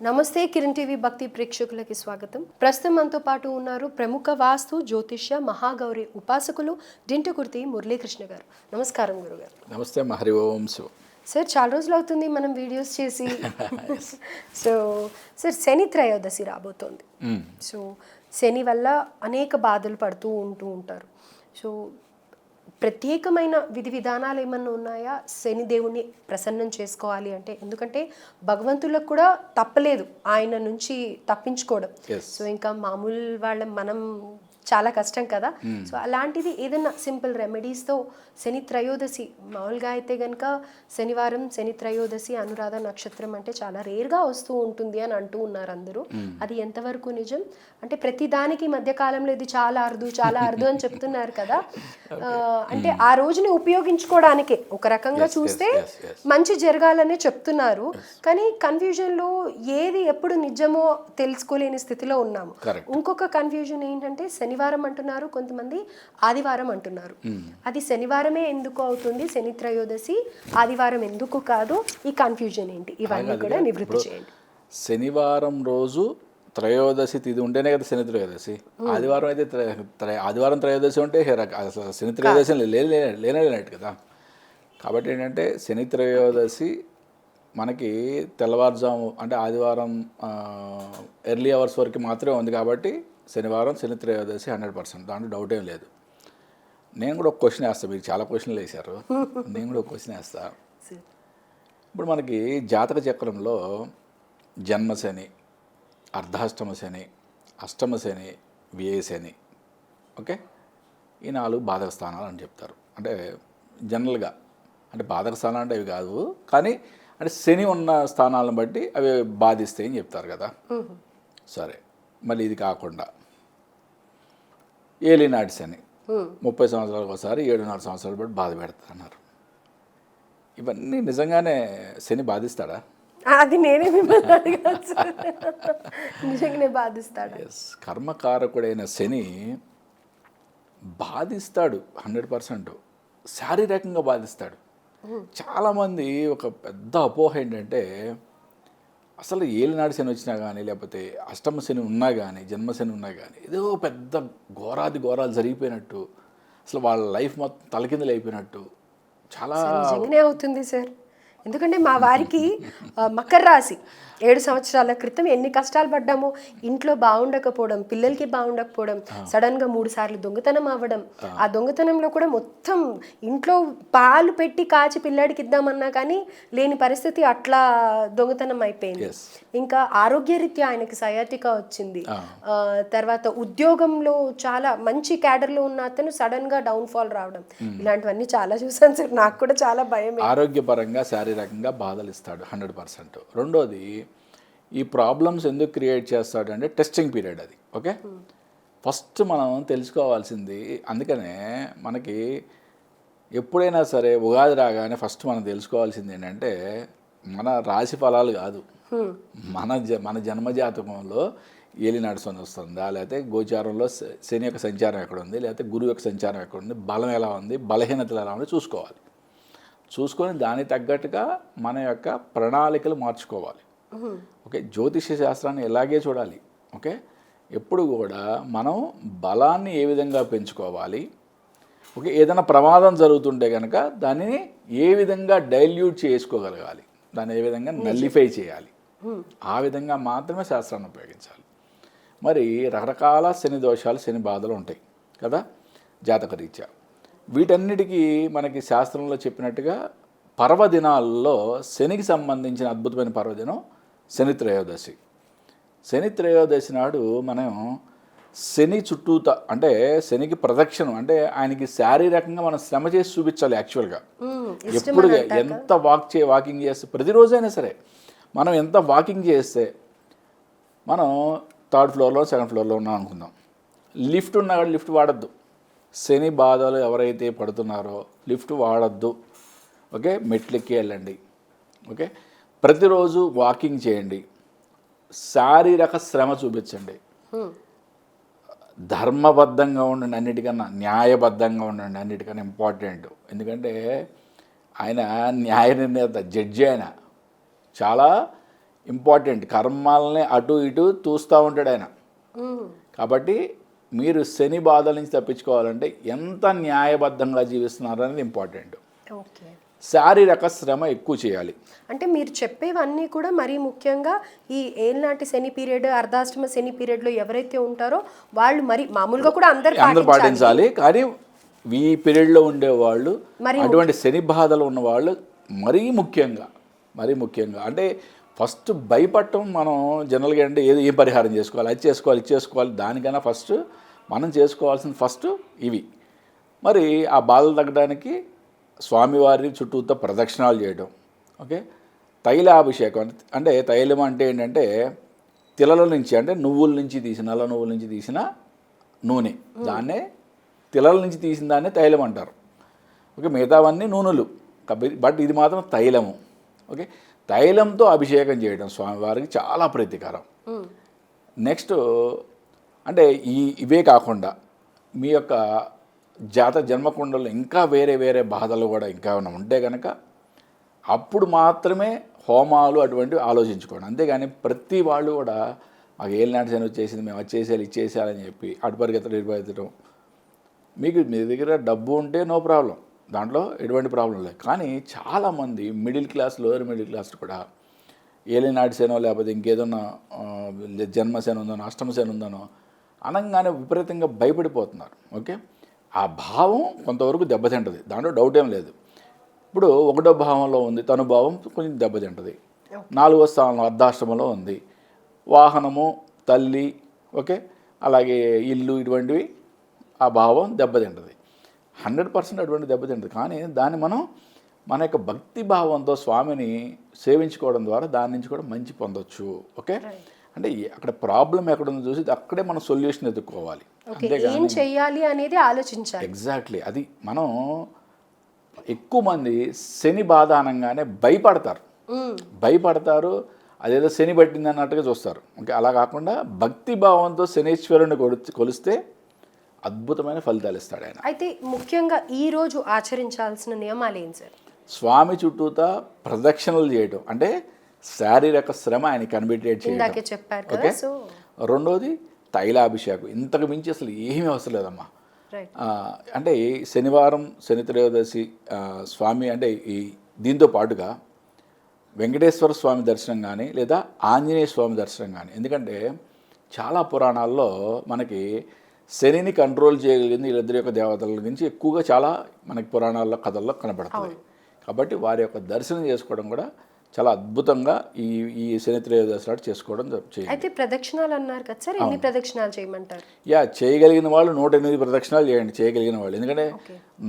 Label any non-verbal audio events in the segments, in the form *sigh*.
నమస్తే కిరణ్ టీవీ భక్తి ప్రేక్షకులకి స్వాగతం. ప్రస్తుతం మనతో పాటు ఉన్నారు ప్రముఖ వాస్తు జ్యోతిష్య మహాగౌరి ఉపాసకులు డింటకుర్తి మురళీకృష్ణ గారు. నమస్కారం గురుగారు. నమస్తే హరి ఓం శివ. సార్ చాలా రోజులు అవుతుంది మనం వీడియోస్ చేసి. *laughs* సో సార్ శని త్రయోదశి రాబోతోంది. మ్మ్. సో శని వల్ల అనేక బాధలు పడుతూ ఉంటూ ఉంటారు. సో ప్రత్యేకమైన విధి విధానాలు ఏమన్నా ఉన్నాయా? శని దేవుణ్ణి ప్రసన్నం చేసుకోవాలి అంటే? ఎందుకంటే భగవంతులకు కూడా తప్పలేదు ఆయన నుంచి తప్పించుకోవడం. సో ఇంకా మామూలు వాళ్ళ మనం చాలా కష్టం కదా. సో అలాంటిది ఏదైనా సింపుల్ రెమెడీస్తో శని త్రయోదశి మామూలుగా అయితే కనుక శనివారం శని త్రయోదశి అనురాధ నక్షత్రం అంటే చాలా రేర్గా వస్తూ ఉంటుంది అని అంటూ ఉన్నారు అందరూ. అది ఎంతవరకు నిజం? అంటే ప్రతి దానికి ఈ మధ్య కాలంలో ఇది చాలా అరుదు చాలా అరుదు అని చెప్తున్నారు కదా. *laughs* అంటే ఆ రోజుని ఉపయోగించుకోవడానికే ఒక రకంగా చూస్తే. మంచి జరగాలనే చెప్తున్నారు. కానీ కన్ఫ్యూజన్లో ఏది ఎప్పుడు నిజమో తెలుసుకోలేని స్థితిలో ఉన్నాము. ఇంకొక కన్ఫ్యూజన్ ఏంటంటే శనివారం అంటున్నారు కొంతమంది ఆదివారం అంటున్నారు. అది శనివారమే ఎందుకు అవుతుంది? శని త్రయోదశి ఆదివారం ఎందుకు కాదు? ఈ కన్ఫ్యూజన్ ఏంటి? ఇవన్నీ కూడా నివృత్తి చేయండి శనివారం రోజు త్రయోదశి తిథి ఉంటేనే కదా శని త్రయోదశి. ఆదివారం అయితే త్రయ- ఆదివారం త్రయోదశి ఉంటే అసలు శని త్రయోదశి లేనట్టు కదా. కాబట్టి ఏంటంటే శని త్రయోదశి మనకి తెల్లవారుజాము అంటే ఆదివారం ఎర్లీ అవర్స్ వరకు మాత్రమే ఉంది కాబట్టి శనివారం శని త్రయోదశి హండ్రెడ్ పర్సెంట్. దాంట్లో డౌట్ ఏం లేదు. నేను కూడా ఒక క్వశ్చన్ వేస్తాను మీరు చాలా క్వశ్చన్లు వేశారు. నేను కూడా ఒక క్వశ్చన్ వేస్తా. ఇప్పుడు మనకి జాతక చక్రంలో జన్మశని అర్ధాష్టమ శని అష్టమ శని వ్యయ శని ఓకే? ఈ నాలుగు బాధక స్థానాలు అని చెప్తారు. అంటే జనరల్గా అంటే బాధక స్థానాలు అంటే అవి కాదు. కానీ అంటే శని ఉన్న స్థానాలను బట్టి అవి బాధిస్తాయి అని చెప్తారు కదా. సరే. మళ్ళీ ఇది కాకుండా. ఏలినాటి శని. ముప్పై సంవత్సరాలకు ఒకసారి ఏడున్నర సంవత్సరాలు బట్టి బాధ పెడతారన్నారు ఇవన్నీ నిజంగానే శని బాధిస్తాడా? అది నేనే మిమ్మల్ని. *laughs* నిజంగానే బాధిస్తాడు? ఎస్ కర్మకారకుడైన శని బాధిస్తాడు హండ్రెడ్ పర్సెంట్. శారీరకంగా బాధిస్తాడు. చాలామంది ఒక పెద్ద అపోహ ఏంటంటే అసలు ఏలినాడు శని వచ్చినా కానీ లేకపోతే అష్టమ శని ఉన్నా కానీ జన్మశని ఉన్నా కానీ ఏదో పెద్ద ఘోరాది ఘోరాలు జరిగిపోయినట్టు అసలు వాళ్ళ లైఫ్ మొత్తం తలకిందులు అయిపోయినట్టు చాలా అవుతుంది సార్. ఎందుకంటే మా వారికి మకర రాశి. ఏడు సంవత్సరాల క్రితం ఎన్ని కష్టాలు పడ్డామో ఇంట్లో బాగుండకపోవడం పిల్లలకి బాగుండకపోవడం సడన్గా మూడు సార్లు దొంగతనం అవ్వడం. ఆ. దొంగతనంలో కూడా మొత్తం ఇంట్లో పాలు పెట్టి కాచి పిల్లాడికి ఇద్దామన్నా కానీ లేని పరిస్థితి అట్లా దొంగతనం అయిపోయింది. ఇంకా ఆరోగ్యరీత్యా ఆయనకి సయాటికా వచ్చింది. తర్వాత ఉద్యోగంలో చాలా మంచి క్యాడర్లో ఉన్న అతను సడన్గా డౌన్ ఫాల్ రావడం ఇలాంటివన్నీ చాలా చూసాను సార్. నాకు కూడా చాలా భయం ఆరోగ్యపరంగా శారీరకంగా బాధలు ఇస్తాడు హండ్రెడ్ పర్సెంట్. రెండోది ఈ ప్రాబ్లమ్స్ ఎందుకు క్రియేట్ చేస్తాడు అంటే టెస్టింగ్ పీరియడ్ అది ఓకే? ఫస్ట్ మనం తెలుసుకోవాల్సింది అందుకనే మనకి ఎప్పుడైనా సరే ఉగాది రాగానే ఫస్ట్ మనం తెలుసుకోవాల్సింది ఏంటంటే మన రాశి ఫలాలు కాదు. మన జ మన జన్మజాతకంలో ఏలినాడు శని వస్తుందా లేకపోతే గోచారంలో శని యొక్క సంచారం ఎక్కడ ఉంది లేకపోతే గురువు యొక్క సంచారం ఎక్కడ ఉంది బలం ఎలా ఉంది బలహీనతలు ఎలా ఉంది చూసుకోవాలి. చూసుకొని దానికి తగ్గట్టుగా మన యొక్క ప్రణాళికలు మార్చుకోవాలి. ఓకే? జ్యోతిష శాస్త్రాన్ని ఎలాగే చూడాలి. ఓకే? ఎప్పుడు కూడా మనం బలాన్ని ఏ విధంగా పెంచుకోవాలి? ఓకే? ఏదైనా ప్రమాదం జరుగుతుంటే కనుక దానిని ఏ విధంగా డైల్యూట్ చేసుకోగలగాలి? దాన్ని ఏ విధంగా నల్లిఫై చేయాలి? ఆ విధంగా మాత్రమే శాస్త్రాన్ని ఉపయోగించాలి. మరి రకరకాల శని దోషాలు శని బాధలు ఉంటాయి కదా? జాతక రీత్యా వీటన్నిటికీ మనకి శాస్త్రంలో చెప్పినట్టుగా పర్వదినాల్లో శనికి సంబంధించిన అద్భుతమైన పర్వదినం శని త్రయోదశి. శని త్రయోదశి నాడు మనం శని చుట్టూత అంటే శనికి ప్రదక్షిణం అంటే ఆయనకి శారీరకంగా మనం శ్రమ చేసి చూపించాలి యాక్చువల్గా. ఎప్పుడు ఎంత వాక్ చే వాకింగ్ చేస్తే ప్రతిరోజైనా సరే మనం ఎంత వాకింగ్ చేస్తే మనం థర్డ్ ఫ్లోర్లో సెకండ్ ఫ్లోర్లో ఉన్నాం అనుకుందాం లిఫ్ట్ ఉన్నా కూడా లిఫ్ట్ వాడద్దు. శని బాధలు ఎవరైతే పడుతున్నారో లిఫ్ట్ వాడద్దు. ఓకే? మెట్లెక్కి వెళ్ళండి. ఓకే? ప్రతిరోజు వాకింగ్ చేయండి. శారీరక శ్రమ చూపించండి. ధర్మబద్ధంగా ఉండండి అన్నిటికన్నా న్యాయబద్ధంగా ఉండండి అన్నిటికన్నా ఇంపార్టెంట్ ఎందుకంటే ఆయన న్యాయ నిర్ణేత జడ్జి ఆయన. చాలా ఇంపార్టెంట్ కర్మాలని అటు ఇటు చూస్తూ ఉంటాడు ఆయన. కాబట్టి మీరు శని బాధల నుంచి తప్పించుకోవాలంటే ఎంత న్యాయబద్ధంగా జీవిస్తున్నారు అనేది ఇంపార్టెంట్. ఓకే. శారీరక శ్రమ ఎక్కువ చేయాలి. అంటే మీరు చెప్పేవన్నీ కూడా మరీ ముఖ్యంగా ఈ ఏళ్ళనాటి శని పీరియడ్ అర్ధాష్టమ శని పీరియడ్లో ఎవరైతే ఉంటారో వాళ్ళు మరి మామూలుగా కూడా అందరు అందరూ పాటించాలి. కానీ ఈ పీరియడ్లో ఉండేవాళ్ళు మరి అటువంటి శని బాధలు ఉన్నవాళ్ళు మరీ ముఖ్యంగా మరీ ముఖ్యంగా. అంటే ఫస్ట్ భయపడటం మనం జనరల్గా అంటే ఏది ఏం పరిహారం చేసుకోవాలి అది చేసుకోవాలి ఇది చేసుకోవాలి దానికన్నా ఫస్ట్ మనం చేసుకోవాల్సింది ఫస్ట్ ఇవి. మరి ఆ బాధలు తగ్గడానికి స్వామివారి చుట్టూతో ప్రదక్షిణాలు చేయడం ఓకే? తైలాభిషేకం అంటే- అంటే తైలం అంటే ఏంటంటే తిలల నుంచి అంటే నువ్వుల నుంచి తీసిన నల్ల నువ్వుల నుంచి తీసిన నూనె. దాన్నే తిలల నుంచి తీసిన దాన్నే తైలం అంటారు. ఓకే? మిగతావన్నీ నూనెలు. బట్ ఇది మాత్రం తైలము. ఓకే? తైలంతో అభిషేకం చేయడం స్వామివారికి చాలా ప్రీతికరం. నెక్స్ట్ అంటే ఈ ఇవే కాకుండా మీ యొక్క జాత జన్మకుండలో ఇంకా వేరే వేరే బాధలు కూడా ఇంకా ఏమైనా ఉంటే కనుక అప్పుడు మాత్రమే హోమాలు అటువంటివి ఆలోచించుకోండి. అంతేగాని ప్రతి వాళ్ళు కూడా మాకు ఏలినాటి శని వచ్చేసింది మేము అది చేసేయాలి ఇది చేసేయాలని చెప్పి అటు పరిగెత్తడం ఇటు పరిగెత్తడం మీకు మీ దగ్గర డబ్బు ఉంటే నో ప్రాబ్లం. దాంట్లో ఎటువంటి ప్రాబ్లం లేదు. కానీ చాలామంది middle class lower middle class కూడా ఏలినాటిసేనో లేకపోతే ఇంకేదన్నా జన్మసేన ఉందనో అష్టమసేన ఉందనో అనగానే విపరీతంగా భయపడిపోతున్నారు. ఓకే? ఆ భావం కొంతవరకు దెబ్బతింటది దాంట్లో డౌట్ ఏం లేదు. ఇప్పుడు ఒకటో భావంలో ఉంది తను భావం కొంచెం దెబ్బతింటది నాలుగో స్థానంలో అర్ధాష్టమంలో ఉంది. వాహనము తల్లి ఓకే? అలాగే ఇల్లు ఇటువంటివి ఆ భావం దెబ్బతింటది హండ్రెడ్ పర్సెంట్ అటువంటి దెబ్బతింటది కానీ దాన్ని మనం మన యొక్క భక్తి భావంతో స్వామిని సేవించుకోవడం ద్వారా దాని నుంచి కూడా మంచి పొందొచ్చు. ఓకే? అంటే అక్కడ ప్రాబ్లం ఎక్కడ ఉందో చూసి అక్కడే మనం సొల్యూషన్ ఎదుర్కోవాలి. ఏం చెయ్యాలి అనేది ఆలోచించాలి. ఎగ్జాక్ట్లీ అది మనం ఎక్కువ మంది శని బాధ అనగానే భయపడతారు. భయపడతారు అదేదో శని పట్టింది అన్నట్టుగా చూస్తారు. ఓకే? అలా కాకుండా భక్తి భావంతో శనీశ్వరుని కొలు- కొలిస్తే అద్భుతమైన ఫలితాలు ఇస్తాడు ఆయన. అయితే ముఖ్యంగా ఈ రోజు ఆచరించాల్సిన నియమాలు ఏం సార్? స్వామి చుట్టూతా ప్రదక్షిణలు చేయటం. అంటే శారీరక శ్రమ ఆయన కన్విటేట్ చేయడం చెప్పారు ఓకే? రెండోది తైలాభిషేకం. ఇంతకు మించి అసలు ఏమీ అవసరం లేదమ్మా. అంటే శనివారం శని త్రయోదశి స్వామి అంటే ఈ దీంతో పాటుగా వెంకటేశ్వర స్వామి దర్శనం కానీ లేదా ఆంజనేయ స్వామి దర్శనం కానీ ఎందుకంటే చాలా పురాణాల్లో మనకి శనిని కంట్రోల్ చేయగలిగింది వీళ్ళిద్దరి యొక్క దేవతల గురించి ఎక్కువగా చాలా మనకి పురాణాల్లో కథల్లో కనబడుతుంది. కాబట్టి వారి యొక్క దర్శనం చేసుకోవడం కూడా చాలా అద్భుతంగా ఈ ఈ శని త్రయోదశి నాడు చేసుకోవడం చేయాలి అయితే ప్రదక్షిణాలు అన్నారు కదా సార్ ఎన్ని ప్రదక్షిణాలు చేయమంటారు? యా చేయగలిగిన వాళ్ళు నూట ఎనిమిది ప్రదక్షిణాలు చేయండి చేయగలిగిన వాళ్ళు. ఎందుకంటే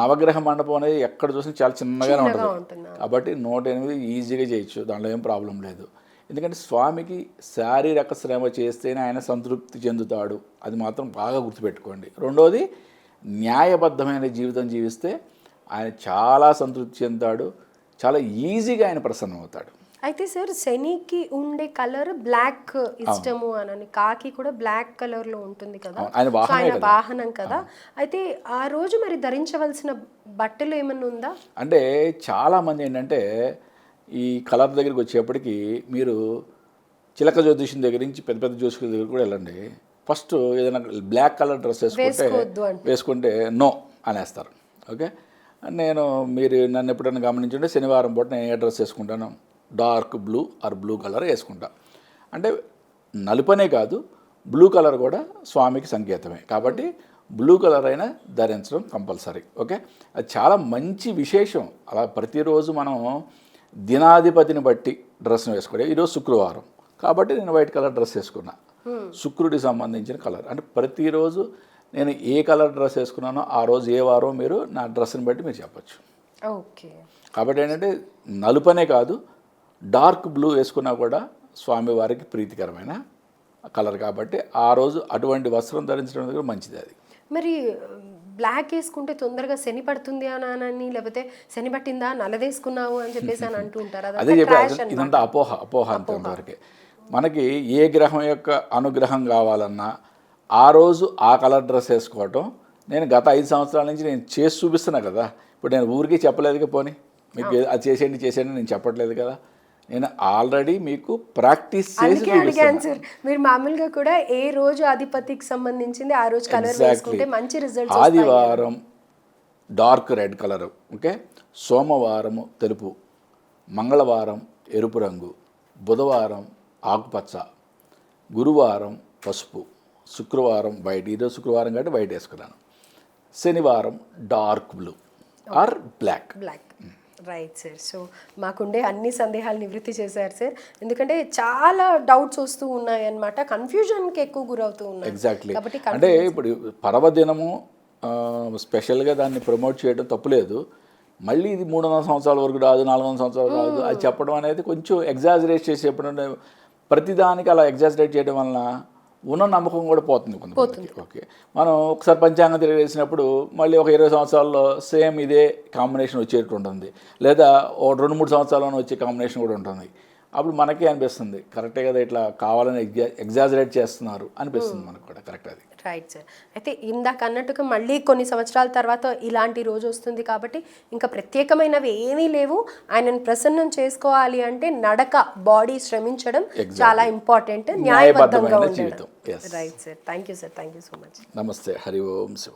నవగ్రహ మండపం అనేది ఎక్కడ చూసినా చాలా చిన్నగానే చిన్నగా ఉంటుంది. ఉంటుందా కాబట్టి నూట ఎనిమిది ఈజీగా చేయొచ్చు దాంట్లో ఏం ప్రాబ్లం లేదు. ఎందుకంటే స్వామికి శారీరక శ్రమ చేస్తేనే ఆయన సంతృప్తి చెందుతాడు. అది మాత్రం బాగా గుర్తుపెట్టుకోండి. రెండోది న్యాయబద్ధమైన జీవితం జీవిస్తే ఆయన చాలా సంతృప్తి చెందుతాడు. చాలా ఈజీగా ఆయన ప్రసన్నం అవుతాడు అయితే సార్ శనికి ఉండే కలర్ బ్లాక్ ఇష్టము అనని కాకి కూడా బ్లాక్ కలర్లో ఉంటుంది కదా. ఆయన. వాహనం కదా. అయితే ఆ రోజు మరి ధరించవలసిన బట్టలు ఏమన్నా ఉందా? అంటే చాలామంది ఏంటంటే ఈ కలర్ దగ్గరికి వచ్చేప్పటికి మీరు చిలక జ్యోతిషం దగ్గర నుంచి పెద్ద పెద్ద జ్యోతిషుల దగ్గర కూడా వెళ్ళండి. ఫస్ట్ ఏదైనా బ్లాక్ కలర్ డ్రెస్ వేసుకుంటే. వేసుకుంటే నో అనేస్తారు. ఓకే? నేను మీరు నన్ను ఎప్పుడైనా గమనించుంటే శనివారం పూట నేను ఏ డ్రెస్ వేసుకుంటాను? Dark blue or blue colour వేసుకుంటా. అంటే నలుపనే కాదు బ్లూ కలర్ కూడా స్వామికి సంకేతమే. కాబట్టి బ్లూ కలర్ అయినా ధరించడం కంపల్సరీ. ఓకే? అది చాలా మంచి విశేషం. అలా ప్రతిరోజు మనం దినాధిపతిని బట్టి డ్రెస్ వేసుకోవాలి ఈరోజు శుక్రవారం. కాబట్టి నేను వైట్ కలర్ డ్రెస్ వేసుకున్నా. శుక్రుడికి సంబంధించిన కలర్. అంటే ప్రతిరోజు నేను ఏ కలర్ డ్రెస్ వేసుకున్నానో ఆ రోజు ఏ వారం మీరు నా డ్రెస్ని బట్టి మీరు చెప్పచ్చు. ఓకే. కాబట్టి ఏంటంటే నలుపనే కాదు డార్క్ బ్లూ వేసుకున్నా కూడా స్వామివారికి ప్రీతికరమైన కలర్ కాబట్టి ఆ రోజు అటువంటి వస్త్రం ధరించడం కూడా మంచిది అది. మరి బ్లాక్ వేసుకుంటే తొందరగా శని పడుతుంది అని లేకపోతే శని పట్టిందా? నల్లదేసుకున్నావు అని చెప్పేసి అని అంటూ ఉంటారు. అదే చెప్పి. ఇదంతా అపోహ అపోహ అంతవరకే మనకి ఏ గ్రహం యొక్క అనుగ్రహం కావాలన్నా ఆ రోజు ఆ కలర్ డ్రెస్ వేసుకోవటం. నేను గత ఐదు సంవత్సరాల నుంచి నేను చేసి చూపిస్తున్నా కదా. ఇప్పుడు నేను ఊరికే చెప్పలేదు పోనీ. మీకు అది చేసేయండి చేసేయండి నేను చెప్పట్లేదు కదా. నేను ఆల్రెడీ మీకు ప్రాక్టీస్ చేసి అడిగాను సార్ మీరు మామూలుగా కూడా ఏ రోజు అధిపతికి సంబంధించింది ఆ రోజు కలర్ వేసుకుంటే మంచి రిజల్ట్స్ ఆదివారం డార్క్ రెడ్ కలర్ ఓకే సోమవారం తెలుపు మంగళవారం ఎరుపు రంగు బుధవారం ఆకుపచ్చ గురువారం పసుపు శుక్రవారం వైట్ ఈరోజు శుక్రవారం కాబట్టి వైట్ వేసుకున్నాను. శనివారం dark blue or black black right sir so మాకుండే అన్ని సందేహాలు నివృత్తి చేశారు సార్ ఎందుకంటే చాలా డౌట్స్ వస్తూ ఉన్నాయి అనమాట కన్ఫ్యూజన్కి ఎక్కువ గురవుతూ ఉన్నాయి ఎగ్జాక్ట్లీ కాబట్టి అంటే ఇప్పుడు పర్వదినము స్పెషల్గా దాన్ని ప్రమోట్ చేయడం తప్పులేదు మళ్ళీ ఇది మూడు వందల సంవత్సరాల వరకు రాదు నాలుగు వందల సంవత్సరాలు రాదు. అది చెప్పడం అనేది కొంచెం ఎగ్జాజరేట్ చేసి చెప్పడం ప్రతిదానికి అలా ఎగ్జాజరేట్ చేయడం వలన ఉన్న నమ్మకం కూడా పోతుంది కొంతమందికి. ఓకే. మనం ఒకసారి పంచాంగం తిరిగేసినప్పుడు మళ్ళీ ఒక ఇరవై సంవత్సరాల్లో సేమ్ ఇదే కాంబినేషన్ వచ్చేటట్టు ఉంటుంది. లేదా ఓ రెండు మూడు సంవత్సరాల్లోనే వచ్చే కాంబినేషన్ కూడా ఉంటుంది. అప్పుడు మనకే అనిపిస్తుంది. కరెక్టే కదా ఇట్లా కావాలని ఎగ్జా ఎగ్జాజరేట్ చేస్తున్నారు అనిపిస్తుంది మనకు కూడా. కరెక్ట్ అది. రైట్ సార్ అయితే ఇందాక అన్నట్టుగా మళ్ళీ కొన్ని సంవత్సరాల తర్వాత ఇలాంటి రోజు వస్తుంది కాబట్టి ఇంకా ప్రత్యేకమైనవి ఏమీ లేవు. ఆయనను ప్రసన్నం చేసుకోవాలి అంటే నడక బాడీ శ్రమించడం చాలా ఇంపార్టెంట్ న్యాయబద్ధంగా ఉండడం. Right sir thank you sir thank you so much నమస్తే. హరి ఓం శివ.